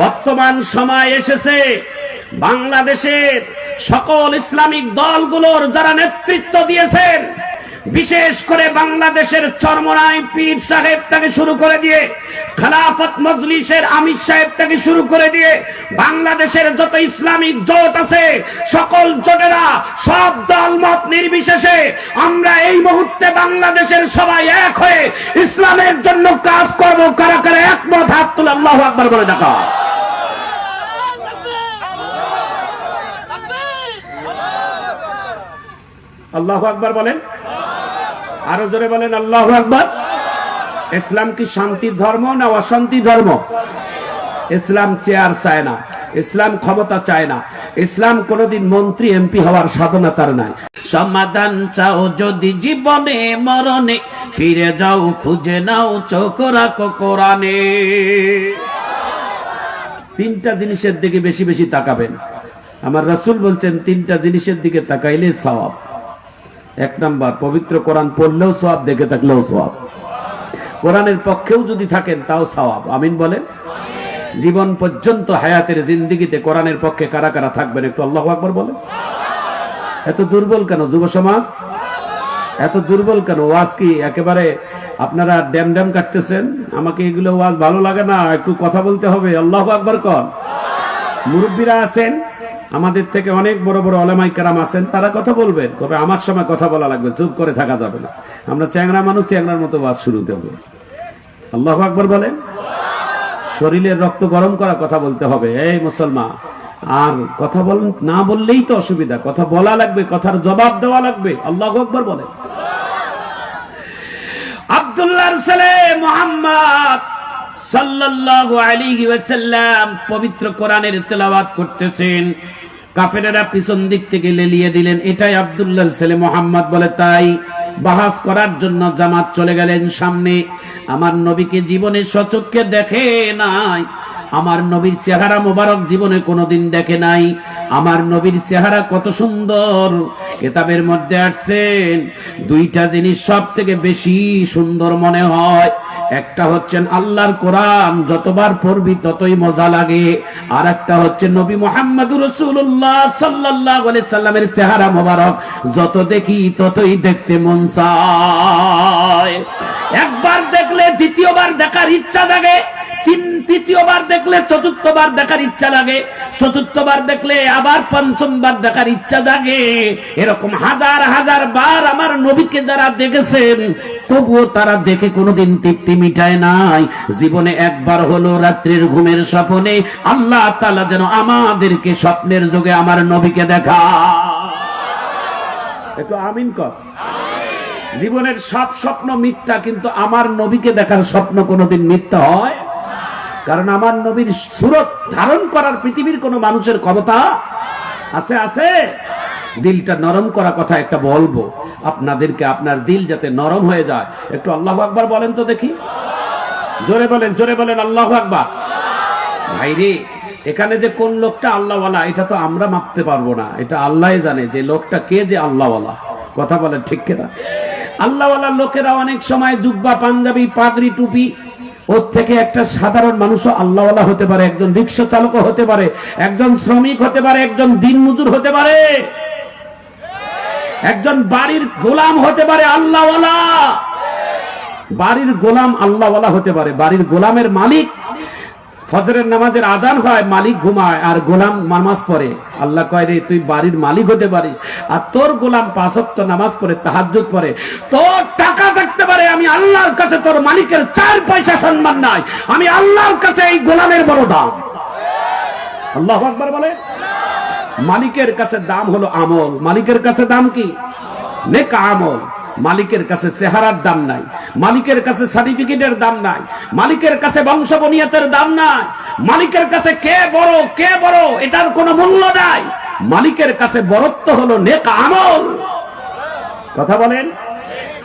বর্তমান সময় এসেছে। বাংলাদেশের সকল ইসলামিক দলগুলোর যারা নেতৃত্ব দিয়েছেন, বিশেষ করে বাংলাদেশের চরমরাই পীর সাহেব থেকে শুরু করে দিয়ে, খেলাফত মজলিসের আমির সাহেব থেকে শুরু করে দিয়ে, বাংলাদেশের যত ইসলামিক জোট আছে, সকল জোটেরা সব দল মত নির্বিশেষে আমরা এই মুহূর্তে বাংলাদেশের সবাই এক হয়ে ইসলামের জন্য কাজ করব, কারা কারা একমত, হাত তুলে আল্লাহ আকবার বলে দেখা আল্লাহ আকবার বলেন? আরও জোরে বলেন আল্লাহ আকবার। ইসলাম কি শান্তির ধর্ম না অশান্তি ধর্ম? ইসলাম চেয়ার চায় না ইসলাম ক্ষমতা চায় না। ইসলাম কোনদিন মন্ত্রী এমপি হওয়ার সাধনা তার নাই। সমাধান চাও যদি জীবনে মরণে ফিরে যাও খুঁজে নাও চোখ রাখো কোরআনে। তিনটা জিনিসের দিকে বেশি বেশি তাকাবেন। আমার রাসূল বলছেন তিনটা জিনিসের দিকে তাকাইলে সওয়াব। এক নাম্বার, পবিত্র কোরআন পড়লেও সওয়াব, দেখে থাকলেও সওয়াব। কোরআনের পক্ষেও যদি থাকেন, তাও সওয়াব। আমিন বলেন? জীবন পর্যন্ত হায়াতের জিন্দিগিতে কোরআনের পক্ষে কারা কারা থাকবেন, একটু আল্লাহ আকবর বলেন। এত দুর্বল কেন যুব সমাজ? এত দুর্বল কেন? ওয়াজ কি একেবারে আপনারা ড্যাম ড্যাম কাটতেছেন? আমাকে এগুলো ওয়াজ ভালো লাগে না, একটু কথা বলতে হবে। আল্লাহ আকবর কর মুরব্বীরা আছেন? আমাদের থেকে অনেক বড় বড় অলেমাই কেরাম আছেন, তারা কথা বলবেন, তবে আমার সময় কথা বলা লাগবে, চুপ করে থাকা যাবে না। আমরা চ্যাংরা মানুষ, চ্যাংরার মতো ওয়াজ শুরুতে হবে আল্লাহ আকবর বলেন, শরীরের রক্ত গরম করা কথা বলতে হবে, এই মুসলমান। আর কথা বল, না বললেই তো অসুবিধা, কথা বলা লাগবে, কথার জবাব দেওয়া লাগবে, আল্লাহ আকবর বলেন। আব্দুল্লাহর ছেলে মোহাম্মদ সাল্লাল্লাহু আলাইহি ওয়াসাল্লাম পবিত্র কোরআনের তেলাওয়াত করতেছেন। কাফেরেরা পিছন দিক থেকে লেলিয়ে দিলেন, এটাই আব্দুল্লাহর ছেলে মোহাম্মদ, বলে তাই বাহাস করার জন্য জামাত চলে গেলেন সামনে। আমার নবীকে জীবনে সচক্ষে দেখে নাই, আমার নবীর চেহারা মোবারক জীবনে কোনোদিন দেখে নাই। আমার নবীর চেহারা কত সুন্দর, কেতাবের মধ্যে আসছেন, দুইটা জিনিস সব থেকে বেশি সুন্দর মনে হয়। একটা হচ্ছেন আল্লাহর কোরআন, যতবার পড়বি ততই মজা লাগে। আর একটা হচ্ছে নবী মোহাম্মদ রসুল্লাহ সাল্লাহ সাল্লামের চেহারা মোবারক, যত দেখি ততই দেখতে মন চায়। একবার দেখলে দ্বিতীয়বার দেখার ইচ্ছা জাগে। তিন তৃতীয়বার দেখলে চতুর্থবার দেখার ইচ্ছা লাগে, চতুর্থবার দেখলে আবার পঞ্চমবার দেখার ইচ্ছা জাগে। এরকম হাজার হাজার বার আমার নবীকে যারা দেখেছেন, তবুও তারা দেখে কোনোদিন তৃপ্তি মিটায় নাই। জীবনে একবার হলো রাত্রির ঘুমের স্বপ্নে, আল্লাহ তালা যেন আমাদেরকে স্বপ্নের যুগে আমার নবীকে দেখা একটু আমিন কর। জীবনের সব স্বপ্ন মিথ্যা, কিন্তু আমার নবীকে দেখার স্বপ্ন কোনোদিন মিথ্যা হয়? কারণ আমার নবীর সুরত ধারণ করার পৃথিবীর কোন মানুষের ক্ষমতা আছে আছে? দিলটা নরম করা কথা একটা বলব। আপনাদেরকে আপনার দিল যাতে নরম হয়ে যায়। একটু আল্লাহ আকবার বলেন তো দেখি। জোরে বলেন জোরে বলেন, আল্লাহ আকবার। ভাইরে এখানে যে কোন লোকটা আল্লাহওয়ালা, এটা তো আমরা মাপতে পারব না। এটা আল্লাহ জানে যে লোকটা কে যে আল্লাহওয়ালা। কথা বলেন ঠিক কিনা? আল্লাহওয়ালা লোকেরা অনেক সময় জুব্বা, পাঞ্জাবি, পাগড়ি, টুপি ওর থেকে একটা সাধারণ মানুষও আল্লাহওয়ালা হতে পারে, একজন রিক্সা চালকও হতে পারে, একজন শ্রমিক হতে পারে, একজন দিন মজুর হতে পারে। একজন বাড়ির গোলাম হতে পারে আল্লাহওয়ালা। বাড়ির গোলাম আল্লাহওয়ালা হতে পারে, বাড়ির গোলামের মালিক ফজরের নামাজের আজান হয়, মালিক ঘুমায় আর গোলাম নামাজ পড়ে। আল্লাহ কয় রে, তুই বাড়ির মালিক হতে পারিস আর তোর গোলাম পাঁচক্ত নামাজ পড়ে, তাহাজ্জুদ পড়ে। তোর টাকা থাকতে পারে, আমি আল্লাহর কাছে তোর মালিকের চার পয়সা সম্মান নাই। আমি আল্লাহর কাছে এই গোলামের বড় দাম। আল্লাহ আকবার বলে। মালিকের কাছে দাম হলো আমল। মালিকের কাছে দাম কি? নেক আমল। মালিকের কাছে চেহারার দাম নাই, মালিকের কাছে সার্টিফিকেটের দাম নাই, মালিকের কাছে বংশবনিয়তের দাম নাই। মালিকের কাছে কে বড় কে বড়, এটার কোনো মূল্য নাই। মালিকের কাছে বরত্ব হলো নেক আমল। কথা বলেন?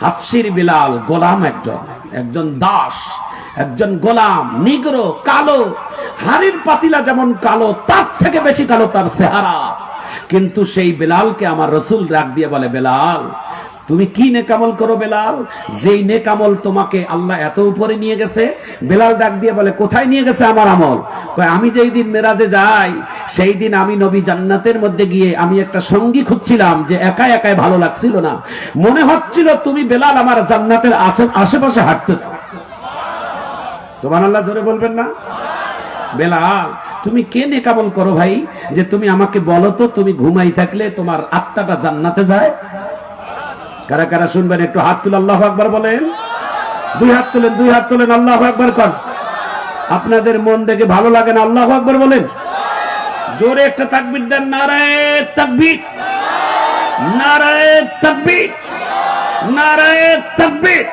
হাফসির বিলাল গোলাম একজন একজন দাস, একজন গোলাম, নিগ্র, কালো, হাড়ির পাতিলা যেমন কালো, তার থেকে বেশি কালো তার চেহারা। কিন্তু সেই বেলালকে আমার রসুল রাগ দিয়ে বলে, বেলাল তুমি কি নেকামল করো, বেলাল? যেই নেকামল তোমাকে আল্লাহ এত উপরে নিয়ে গেছে, বেলাল ডাক দিয়ে বলে, কোথায় নিয়ে গেছে আমার আমল? আমি যেই দিন মেরাজে যাই, সেই দিন আমি নবী জান্নাতের মধ্যে গিয়ে আমি একটা সঙ্গী খুঁজছিলাম যে একা একাই ভালো লাগছিল না। মনে হচ্ছিল তুমি, বেলাল, আমার জান্নাতের আশে- আশেপাশে হাঁটতেছ। সোমান আল্লাহ জোরে বলবেন না? বেলাল, তুমি কে নেকামল করো ভাই? যে তুমি আমাকে বলো তো, তুমি ঘুমাই থাকলে তোমার আত্মাটা জান্নাতে যায়? কারা কারা শুনবেন, একটু হাত তুলে আল্লাহ আকবার বলেন। দুই হাত তুলেন, দুই হাত তুলেন, আল্লাহ আকবার কর আপনাদের মন দেখে ভালো লাগে না, আল্লাহ আকবার বলেন। জোরে একটা তাকবির দেন, নারায়ে তাকবির। নারায়ে তাকবির। নারায়ে তাকবির।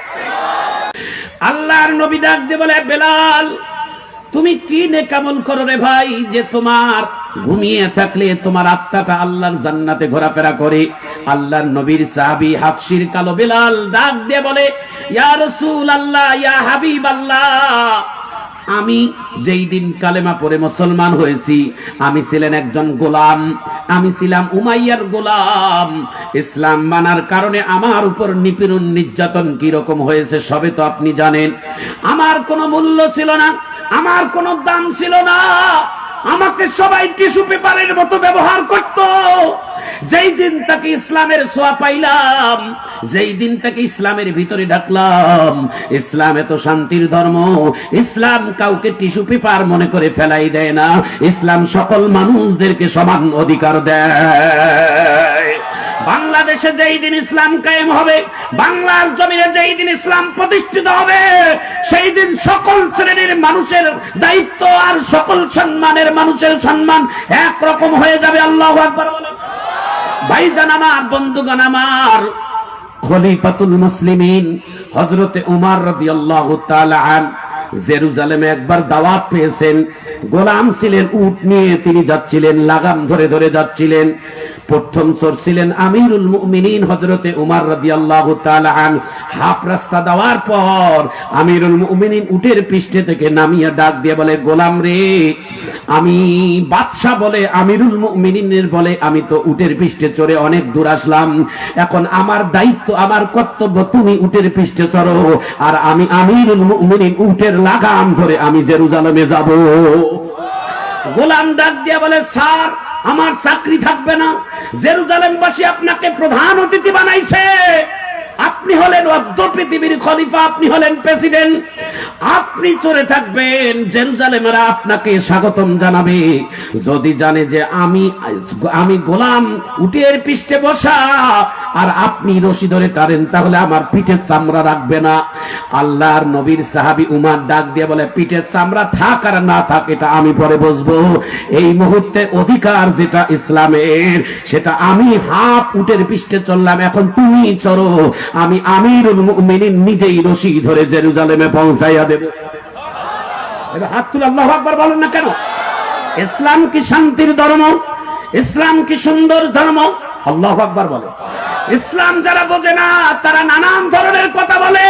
আল্লাহর নবী ডাক বলে বেলাল, তুমি কি নেকামল করো রে ভাই, যে তোমার ঘুমিয়ে থাকলে তোমার আত্মাটা আল্লাহর জান্নাতে ঘোরাফেরা করে? আল্লাহর নবীর সাহাবী হাফসির কালো বেলাল ডাক দিয়ে বলে, ইয়া রাসূল আল্লাহ ইয়া হাবিব আল্লাহ আমি যেই দিন কালেমা পড়ে মুসলমান হয়েছি, আমি ছিলেন একজন গোলাম, আমি ছিলাম উমাইয়ার গোলাম, ইসলাম মানার কারণে আমার উপর নিপীড়ন নির্যাতন কি রকম হয়েছে সবে তো আপনি জানেন। আমার কোনো মূল্য ছিল না, আমার কোনো দাম ছিল না, আমাকে সবাই টিস্যু পেপারের মতো ব্যবহার করত। যেই দিন তাকে ইসলামের সোয়া পাইলাম, যেই দিন তাকে ইসলামের ভিতরে ডাকলাম, ইসলাম এত শান্তির ধর্ম, ইসলাম কাউকে টিস্যু পেপার মনে করে ফেলাই দেয় না, ইসলাম সকল মানুষদেরকে সমান অধিকার দেয়। বাংলাদেশে যেই দিন ইসলাম কায়েম হবে, বাংলার জমিনে যেই দিন ইসলাম প্রতিষ্ঠিত হবে, সেই দিন সকল শ্রেণির মানুষের দায়িত্ব আর সকল সম্মানের মানুষের সম্মান একরকম হয়ে যাবে, আল্লাহ আকবার ভাইজান আমার, বন্ধুগণ আমার, খলিফাতুল মুসলিমিন হযরতে উমর রাদিয়াল্লাহু তাআলা আন, জেরুজালেমে একবার দাওয়াত পেয়েছেন। গোলাম ছিলেন, উট নিয়ে তিনি যাচ্ছিলেন, লাগাম ধরে ধরে যাচ্ছিলেন। প্রথম চোর ছিলেন আমিরুল মুমিনিন হযরতে উমর রাদিয়াল্লাহু তাআলা আন। হাফ রাস্তা দেওয়ার পর আমিরুল মুমিনিন উটের পৃষ্ঠে থেকে নামিয়ে ডাক দিয়ে বলে, গোলাম রে আমি বাদশাহ বলে, আমিরুল মুমিনিনের বলে, আমি তো উটের পৃষ্ঠে চড়ে অনেক দূর আসলাম। এখন আমার দায়িত্ব, আমার কর্তব্য, তুমি উটের পৃষ্ঠে চড়ো। আর আমি আমিরুল মুমিনিন উটের লাগাম ধরে আমি জেরুজালেমে যাব। গোলাম ডাক দিয়া বলে, স্যার, আমার চাকরি থাকবে না। জেরুজালেমবাসী আপনাকে প্রধান অতিথি বানাইছে। আপনি হলেন অর্ধ পৃথিবীর খলিফা, আপনি হলেন প্রেসিডেন্ট। আপনি চলে থাকবেন জেরুজালেমেরা আপনাকে স্বাগতম জানাবে। যদি জানে যে আমি আমি গোলাম, উটের পৃষ্ঠে বসা আর আপনি রশি ধরে টারেন তাহলে আমার পিঠের চামড়া রাখবে না। আল্লাহর নবীর সাহাবি উমার ডাক দিয়ে বলে, পিঠের চামড়া থাক আর না থাক, এটা আমি পরে বসবো। এই মুহূর্তে অধিকার যেটা ইসলামের, সেটা আমি হাফ উটের পৃষ্ঠে চললাম, এখন তুমি চলো আমি আমিরুল মুমিনিন নিজেই রশি ধরে জেরুজালেমে পৌঁছাইয়া দেব। হাত তুলে আল্লাহ আকবার বলেন না কেন? ইসলাম কি শান্তির ধর্ম? ইসলাম কি সুন্দর ধর্ম? আল্লাহ আকবার বলে ইসলাম যারা বোঝে না, তারা নানান ধরনের কথা বলে।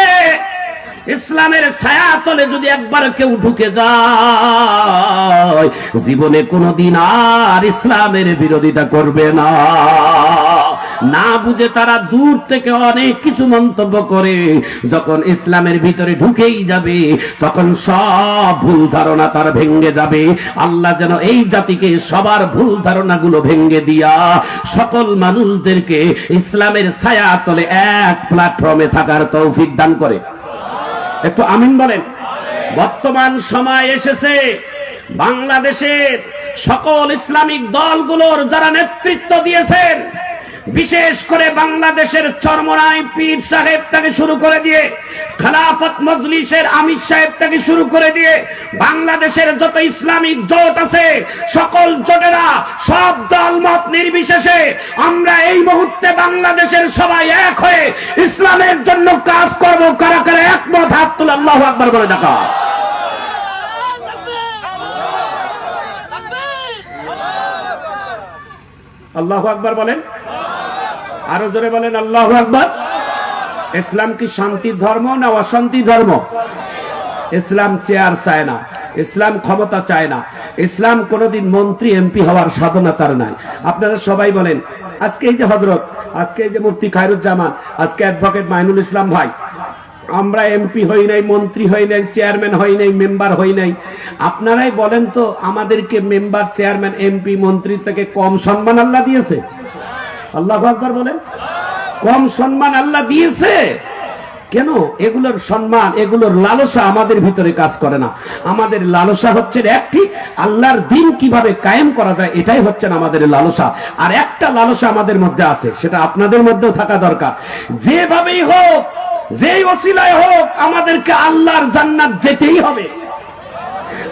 ইসলামের ছায়া তলে যদি একবার কেউ ঢুকে যায়, জীবনে কোনোদিন আর ইসলামের বিরোধিতা করবে না। না বুঝে তারা দূর থেকে অনেক কিছু মন্তব্য করে। যখন ইসলামের ভিতরে ঢুকেই যাবে, তখন সব ভুল ধারণা তার ভেঙ্গে যাবে। আল্লাহ যেন এই জাতিকে সবার ভুল ধারণাগুলো ভেঙ্গে দিয়া সকল মানুষদেরকে ইসলামের ছায়া তলে এক প্ল্যাটফর্মে থাকার তৌফিক দান করে। একটু আমিন বলেন। বর্তমান সময় এসেছে বাংলাদেশের সকল ইসলামিক দলগুলোর যারা নেতৃত্ব দিয়েছেন বিশেষ করে বাংলাদেশের চরমরাই পীর সাহেব থেকে শুরু করে দিয়ে, খেলাফত মজলিসের আমির সাহেব থেকে শুরু করে দিয়ে, বাংলাদেশের যত ইসলামিক জোট আছে, সকল জোটেরা সব দল মত নির্বিশেষে আমরা এই মুহূর্তে বাংলাদেশের সবাই এক হয়ে ইসলামের জন্য কাজ করব, কারা কারা একমত? হাত তুলে আল্লাহ আকবার করে দেখা। আল্লাহ আকবর বলেন। আরও জোরে বলেন, আল্লাহ আকবর। ইসলাম কি শান্তি ধর্ম না অশান্তি ধর্ম? ইসলাম চেয়ার চায় না, ইসলাম ক্ষমতা চায় না। ইসলাম কোনোদিন মন্ত্রী, এমপি হওয়ার সাধনা তার নাই। আপনারা সবাই বলেন, আজকে এই যে হজরত আজকে এই যে মুফতি খায়রুজ্জামান, আজকে অ্যাডভোকেট মাইনুল ইসলাম ভাই, আমরা এমপি হই নাই, মন্ত্রী হই নাই চেয়ারম্যান হই নাই মেম্বার হই নাই। আপনারাই বলেন তো, আমাদেরকে মেম্বার চেয়ারম্যান এমপি মন্ত্রী থেকে কম সম্মান আল্লাহ দিয়েছে। আল্লাহ আকবর বলেন? কম সম্মান আল্লাহ দিয়েছে। কেন? এগুলোর সম্মান, এগুলোর লালসা আমাদের ভিতরে কাজ করে না। আমাদের লালসা হচ্ছে একটি, আল্লাহর দিন কীভাবে কায়েম করা যায়, এটাই হচ্ছে আমাদের লালসা। আর একটা লালসা আমাদের মধ্যে আছে, সেটা আপনাদের মধ্যেও থাকা দরকার। যেভাবেই হোক, যেই ওসিলায় হোক, আমাদেরকে আল্লাহর জান্নাত যেতেই হবে।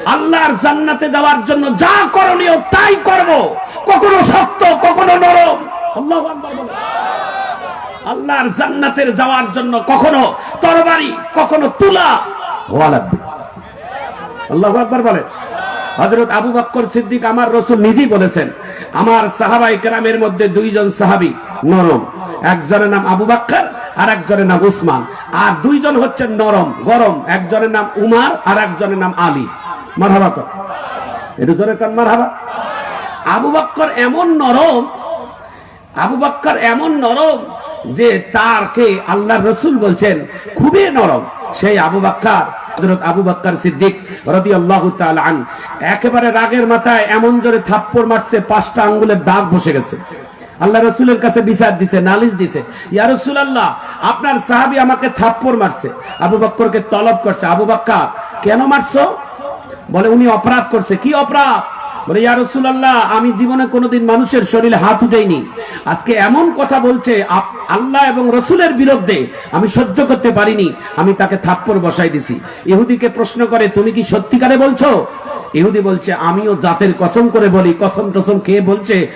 আল্লাহর জান্নাতে দেওয়ার জন্য যা করণীয় তাই করব। কখনো শক্ত, কখনো নরম। আল্লাহু আল্লাহর জান্নাতের যাওয়ার জন্য কখনো তরবারি, কখনো তুলা হওয়া লাগবে। আল্লাহ আকবার বলে। হজরত আবু বক্কর সিদ্দিক আমার রসুল নিজেই বলেছেন, আমার সাহাবাই কেরামের মধ্যে দুইজন সাহাবি নরম, একজনের নাম আবু বাক্কার আর একজনের নাম উসমান। আর দুইজন হচ্ছেন নরম, গরম, একজনের নাম উমার আর একজনের নাম আলী। মারহাবা কর এটা জোরে কান মারহাবা? আবু বাক্কর এমন নরম আবু বাক্কর এমন নরম যে তারকে আল্লাহ রসুল বলছেন, খুবই নরম। সেই আবু বাক্কার আবু বাক্কার সিদ্দিক রাদিয়াল্লাহু তাআলা আন একেবারে রাগের মাথায় এমন জোরে থাপ্পড় মারছে, পাঁচটা আঙ্গুলের দাগ বসে গেছে। আল্লাহ রসুলের কাছে বিচার দিছে, নালিশ দিছে। ইয়া রাসূলুল্লাহ, আপনার সাহাবী আমাকে থাপ্পড় মারছে। আবু বক্করকে তলব করছে, আবু বাক্কার, কেন মারছো? বলে, উনি অপরাধ করছে। কি অপরাধ? বলে, ইয়া রাসূলুল্লাহ, আমি জীবনে কোনোদিন মানুষের শরীরে হাত উঠাইনি। আজকে এমন কথা বলছে আপ- আল্লাহ এবং রসুলের বিরুদ্ধে আমি সহ্য করতে পারিনি, আমি তাকে থাপ্পড় বসাই দিছি। ইহুদিকে প্রশ্ন করে, তুমি কি সত্যিকারে বলছো? ইহুদি বলছে, আমিও জাতের কসম করে বলি, কসম টসম খেয়ে বলছে,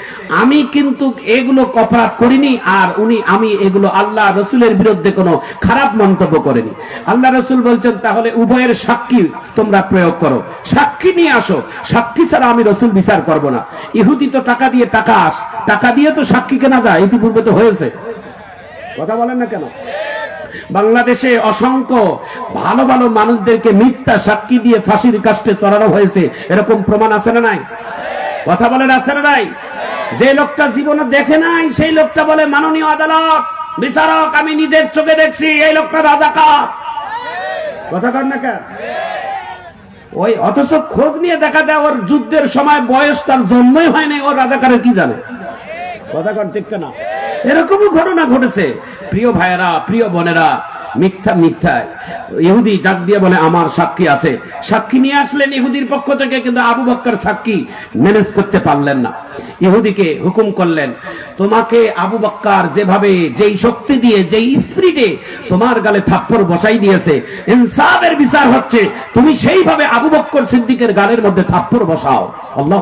আমি কিন্তু এগুলো অপরাধ করিনি, আর উনি, আমি এগুলো আল্লাহ রসুলের বিরুদ্ধে কোনো খারাপ মন্তব্য করেনি। আল্লাহ রসুল বলছেন, তাহলে উভয়ের সাক্ষী তোমরা প্রয়োগ করো। সাক্ষী নিয়ে আসো। সাক্ষী ছাড়া আমি রসুল বিচার করব না। ইহুদি তো টাকা দিয়ে টাকা আস, টাকা দিয়ে তো সাক্ষী কেনা যায়, ইতিপূর্বে তো হয়েছে। কথা বলেন না কেন? বাংলাদেশে অসংখ্য ভালো ভালো মানুষদেরকে মিথ্যা সাক্ষী দিয়ে ফাঁসির কাস্টে চড়ানো হয়েছে। এরকম প্রমাণ আছে না নাই? কথা বলেন আছে না নাই? যে লোকটা জীবনে দেখে নাই, সেই লোকটা বলে মাননীয় আদালত, বিচারক, আমি নিজের চোখে দেখছি, এই লোকটা রাজাকার কথা কর না কেন? ওই অথচ খোঁজ নিয়ে দেখা যায় ওর যুদ্ধের সময় বয়স তার জন্মই হয়নি ওর রাজাকারের কি জানে? কথা কর ঠিক না এরকমও ঘটনা ঘটেছে। প্রিয় ভাইয়েরা, প্রিয় বোনেরা, মিথ্যা মিথ্যায় ইহুদি ডাক দিয়ে বলে, আমার সাক্ষী আছে। সাক্ষী নিয়ে আসলেন ইহুদির পক্ষ থেকে, কিন্তু আবু বক্কর সাক্ষী ম্যানেজ করতে পারলেন না। ইহুদিকে হুকুম করলেন, তোমাকে আবু বক্কার যেভাবে, যেই শক্তি দিয়ে, যেই স্পিরিটে তোমার গালে থাপ্পড় বসাই দিয়েছে, ইনসাফের বিচার হচ্ছে, তুমি সেইভাবে আবু বক্কর সিদ্দিকের গালের মধ্যে থাপ্পড় বসাও। আল্লাহ।